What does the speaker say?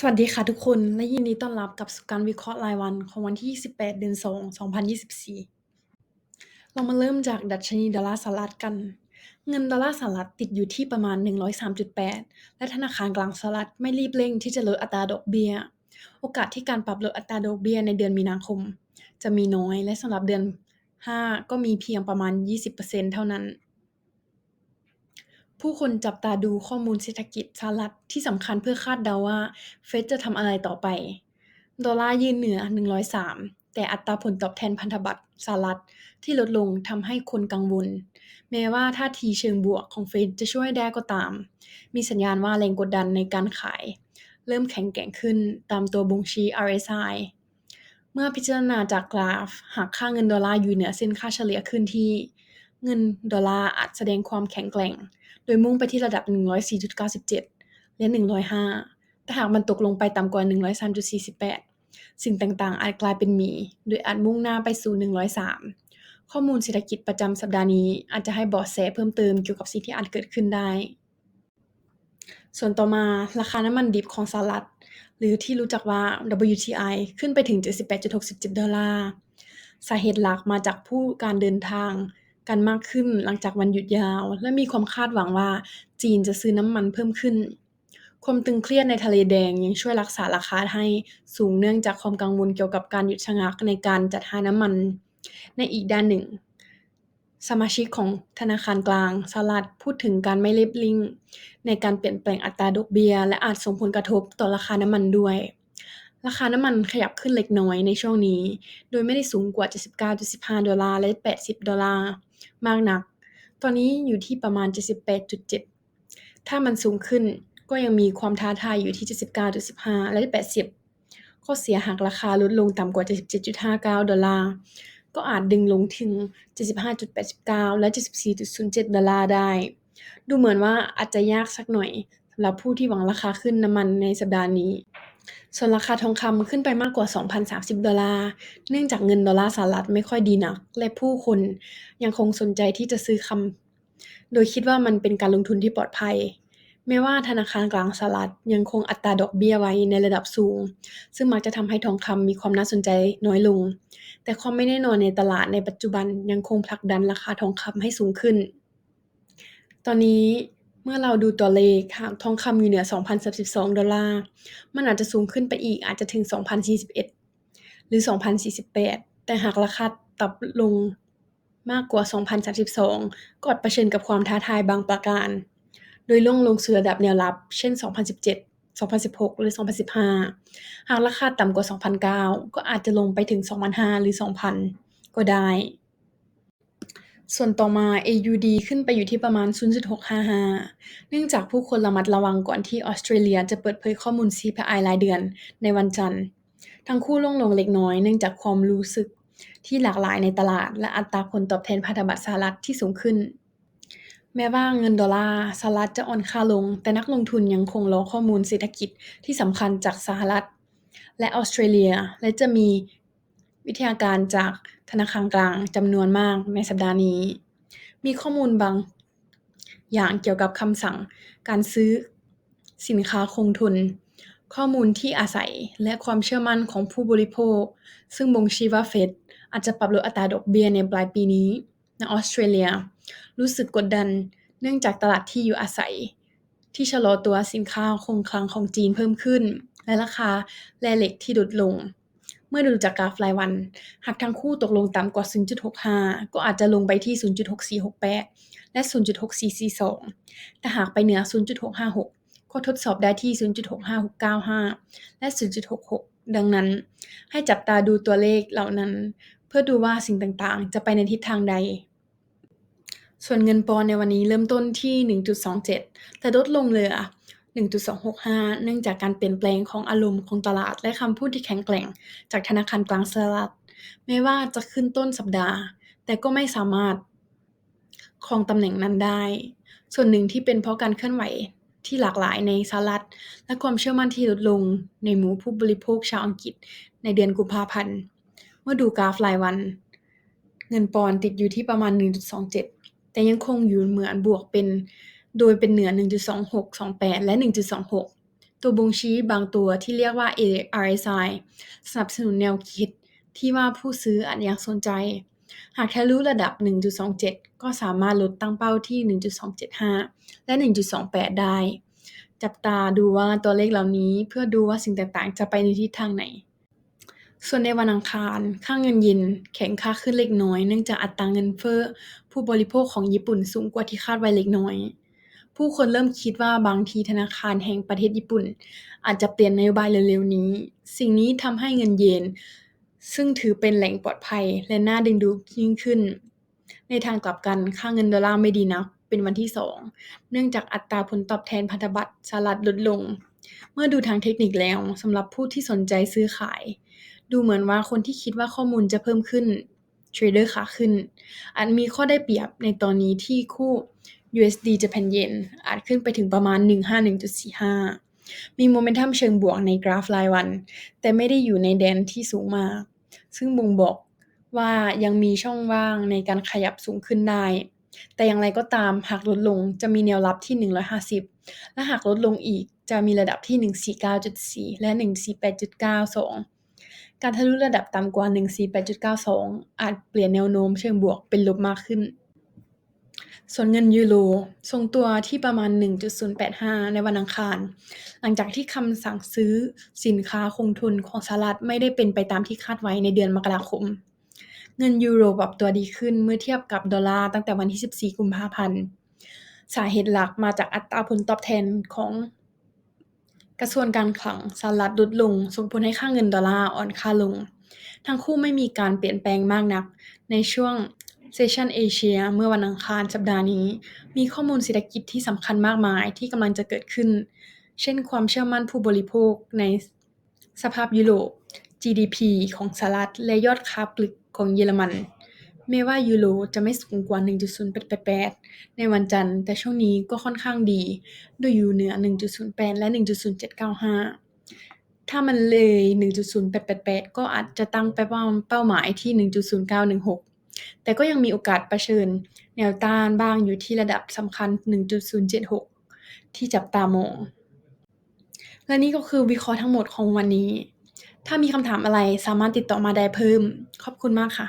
สวัสดีค่ะทุกคน และยินดีต้อนรับกับสู่การวิเคราะห์รายวันของวันที่ 28 เดือน 2 2024 เรามาเริ่มจากดัชนีดอลลาร์สหรัฐกัน เงินดอลลาร์สหรัฐติดอยู่ที่ประมาณ 103.8 และธนาคารกลางสหรัฐไม่รีบเร่งที่จะลดอัตราดอกเบี้ย โอกาสที่การปรับลดอัตราดอกเบี้ยในเดือนมีนาคม จะมีน้อยและสำหรับเดือน 5 ก็มีเพียงประมาณ 20%เท่านั้น ผู้คนจับตาดูข้อมูลเศรษฐกิจสหรัฐที่สำคัญเพื่อคาดเดาว่าเฟดจะทำอะไรต่อไป ดอลลาร์ยืนเหนือ 103 แต่อัตราผลตอบแทนพันธบัตรสหรัฐที่ลดลงทำให้คนกังวล แม้ว่าท่าทีเชิงบวกของเฟดจะช่วยได้ก็ตาม มีสัญญาณว่าแรงกดดันในการขาย เริ่มแข็งแกร่งขึ้นตามตัวบ่งชี้ RSI เมื่อพิจารณาจากกราฟ หากค่าเงินดอลลาร์อยู่เหนือเส้นค่าเฉลี่ยขึ้นที่ เงินดอลลาร์อาจแสดงความแข็งแกร่ง โดยมุ่งไปที่ระดับ 104.97 และ 105 แต่หากมันตกลงไปต่ำกว่า 103.48 สิ่งต่างๆ อาจกลายเป็นหมี โดยอาจมุ่งหน้าไปสู่ 103 ข้อมูลเศรษฐกิจประจำสัปดาห์นี้อาจจะให้บาะแสเพิ่มเติมเกี่ยวกับสิ่งที่อาจเกิดขึ้นได้ ส่วนต่อมาราคาน้ำมันดิบของสหรัฐ หรือที่รู้จักว่า WTI ขึ้นไปถึง 78.67 ดอลลาร์สาเหตุหลักมาจากผู้การเดินทาง กันมากขึ้นหลังจากวันหยุดยาว และมีความคาดหวังว่าจีนจะซื้อน้ำมันเพิ่มขึ้น ความตึงเครียดในทะเลแดงยังช่วยรักษาราคาให้สูงเนื่องจากความกังวลเกี่ยวกับการหยุดชะงักในการจัดหาน้ำมัน ในอีกด้านหนึ่ง สมาชิกของธนาคารกลางสหรัฐพูดถึงการไม่รีบริ่งในการเปลี่ยนแปลงอัตราดอกเบี้ย และอาจส่งผลกระทบต่อราคาน้ำมันด้วยราคาน้ำมันขยับขึ้นเล็กน้อยในช่วงนี้ โดยไม่ได้สูงกว่า 79.15 ดอลลาร์ และ 80 ดอลลาร์ มากนัก ตอนนี้อยู่ที่ประมาณ 78.7 ถ้ามันสูงขึ้นก็ยังมีความท้าทายอยู่ที่ 79.15 และ80 ข้อเสียหากราคาลดลงต่ำกว่า 77.59 ดอลลาร์ ก็อาจดึงลงถึง 75.89 และ 74.07 ดอลลาร์ได้ ดูเหมือนว่าอาจจะยากสักหน่อยสำหรับผู้ที่หวังราคาขึ้นน้ำมันในสัปดาห์นี้ ส่วนราคาทองคำขึ้นไปมากกว่า 2,030 ดอลลาร์ เนื่องจากเงินดอลลาร์สหรัฐไม่ค่อยดีนัก และผู้คนยังคงสนใจที่จะซื้อคำ โดยคิดว่ามันเป็นการลงทุนที่ปลอดภัย แม้ว่าธนาคารกลางสหรัฐยังคงอัตราดอกเบี้ยไว้ในระดับสูง ซึ่งมักจะทำให้ทองคำมีความน่าสนใจน้อยลง แต่ความไม่แน่นอนในตลาดในปัจจุบันยังคงผลักดันราคาทองคำให้สูงขึ้น ตอนนี้ มื่อเราดูตัวเลขหากทองคำอยู่เหนือ 2,032 ดอลลาร์ มันอาจจะสูงขึ้นไปอีกอาจจะถึง 2,041 หรือ 2,048 แต่หากราคาต่ำลงมากกว่า 2,032 ก็อาจเผชิญกับความท้าทายบางประการ โดยล่วงลงสู่ระดับแนวรับ เช่น 2017 2016 หรือ 2015 หากราคาต่ำกว่า 2,009 ก็อาจจะลงไปถึง 2,500 หรือ 2,000 ก็ได้ ส่วนต่อมา AUD ขึ้นไปอยู่ที่ประมาณ 0.655 เนื่องจากผู้คนระมัดระวังก่อนที่ออสเตรเลียจะเปิดเผยข้อมูล CPI รายเดือนในวันจันทร์ ทั้งคู่ร่วงลงเล็กน้อยเนื่องจากความรู้สึกที่หลากหลายในตลาด และอัตราผลตอบแทนพันธบัตรสหรัฐที่สูงขึ้น แม้ว่าเงินดอลลาร์สหรัฐจะอ่อนค่าลง แต่นักลงทุนยังคงรอข้อมูลเศรษฐกิจที่สำคัญจากสหรัฐ และออสเตรเลีย และจะมี วิทยาการจากธนาคารกลางจำนวนมากในสัปดาห์นี้ มีข้อมูลบางอย่างเกี่ยวกับคำสั่งการซื้อสินค้าคงทุน ข้อมูลที่อาศัยและความเชื่อมั่นของผู้บริโภค ซึ่งบ่งชี้ว่าเฟดอาจจะปรับลดอัตราดอกเบี้ยในปลายปีนี้ในออสเตรเลีย รู้สึกกดดันเนื่องจากตลาดที่อยู่อาศัย ที่ชะลอตัวสินค้าคงคลังของจีนเพิ่มขึ้น และราคาแร่เหล็กที่ลดลง เมื่อดูจากกราฟรายวัน หากทั้งคู่ตกลงต่ำกว่า 0.65 ก็อาจจะลงไปที่ 0.6468 และ 0.6442 แต่หากไปเหนือ 0.656 ก็ทดสอบได้ที่ 0.65695 และ 0.66 ดังนั้น ให้จับตาดูตัวเลขเหล่านั้น เพื่อดูว่าสิ่งต่างๆ จะไปในทิศทางใดส่วนเงินปอนด์ในวันนี้เริ่มต้นที่ 1.27 แต่ลดลงเหลือ 1.265 เนื่องจากการเปลี่ยนแปลงของอารมณ์ของตลาด และคำพูดที่แข็งแกร่ง จากธนาคารกลางสหรัฐแม้ว่าจะขึ้นต้นสัปดาห์ แต่ก็ไม่สามารถครองตำแหน่งนั้นได้ ส่วนหนึ่งที่เป็นเพราะการเคลื่อนไหวที่หลากหลายในสหรัฐ และความเชื่อมั่นที่ลดลงในหมู่ผู้บริโภคชาวอังกฤษ ในเดือนกุมภาพันธ์ เมื่อดูกราฟรายวัน เงินปอนด์ติดอยู่ที่ประมาณ 1.27 แต่ยังคงอยู่เหมือนบวกเป็น โดยเป็นเหนือ 1.2628 และ 1.26 ตัวบ่งชี้บางตัวที่เรียกว่า RSI สนับสนุนแนวคิดที่ว่าผู้ซื้ออาจยังสนใจ หากทะลุระดับ 1.27 ก็สามารถลดตั้งเป้าที่ 1.275 และ 1.28 ได้ จับตาดูว่าตัวเลขเหล่านี้เพื่อดูว่าสิ่งต่างๆ จะไปในทิศทางไหนส่วนในวันอังคาร ค่าเงินเยนแข็งค่าขึ้นเล็กน้อย เนื่องจากอัตราเงินเฟ้อผู้บริโภคของญี่ปุ่นสูงกว่าที่คาดไว้เล็กน้อย ผู้คนเริ่มคิดว่าบางทีธนาคารแห่งประเทศญี่ปุ่น อาจจะเปลี่ยนนโยบายเร็วๆนี้ สิ่งนี้ทำให้เงินเยน ซึ่งถือเป็นแหล่งปลอดภัยและน่าดึงดูดยิ่งขึ้น ในทางกลับกันค่าเงินดอลลาร์ไม่ดีนักเป็นวันที่ 2 เนื่องจากอัตราผลตอบแทนพันธบัตรสหรัฐลดลง เมื่อดูทางเทคนิคแล้วสำหรับผู้ที่สนใจซื้อขาย ดูเหมือนว่าคนที่คิดว่าข้อมูลจะเพิ่มขึ้นเทรดเดอร์ขาขึ้นอาจมีข้อได้เปรียบในตอนนี้ที่คู่ USD Japan Yen อาจขึ้นไปถึงประมาณ 151.45 มีโมเมนตัมเชิงบวกในกราฟรายวัน แต่ไม่ได้อยู่ในแดนที่สูงมาก ซึ่งบ่งบอกว่ายังมีช่องว่างในการขยับสูงขึ้นได้ แต่อย่างไรก็ตามหากลดลงจะมีแนวรับที่ 150 และหากลดลงอีกจะมีระดับที่ 149.4 และ 148.92 การทะลุระดับต่ำกว่า 148.92 อาจเปลี่ยนแนวโน้มเชิงบวกเป็นลบมากขึ้น ส่วนเงินยูโรทรงตัวที่ประมาณ 1.085 ในวันอังคาร หลังจากที่คำสั่งซื้อสินค้าคงทุนของสหรัฐไม่ได้เป็นไปตามที่คาดไว้ในเดือนมกราคม เงินยูโรปรับตัวดีขึ้นเมื่อเทียบกับดอลลาร์ตั้งแต่วันที่ 14 กุมภาพันธ์ สาเหตุหลักมาจากอัตราผลตอบแทนของกระทรวงการคลังสหรัฐลดลง ส่งผลให้ค่าเงินดอลลาร์อ่อนค่าลง ทั้งคู่ไม่มีการเปลี่ยนแปลงมากนักในช่วง เซสชันเอเชียเมื่อวันอังคารสัปดาห์นี้ มีข้อมูลเศรษฐกิจที่สำคัญมากมายที่กำลังจะเกิดขึ้น เช่นความเชื่อมั่นผู้บริโภคในสภาพยุโรป GDP ของสหรัฐและยอดค้าปลีกของเยอรมันแม้ว่ายูโรจะไม่สูงกว่า 1.0888ในวันจันทร์ แต่ช่วงนี้ก็ค่อนข้างดี โดยอยู่เหนือ 1.08 และ 1.0795 ถ้ามันเลย 1.0888 ก็อาจจะตั้งเป้าเป้าหมายที่ 1.0916 แต่ก็ยังมีโอกาสเผชิญแนวต้านบ้างอยู่ที่ระดับสำคัญ 1.076 ที่จับตามอง และนี่ก็คือวิเคราะห์ทั้งหมดของวันนี้ ถ้ามีคำถามอะไรสามารถติดต่อมาได้เพิ่ม ขอบคุณมากค่ะ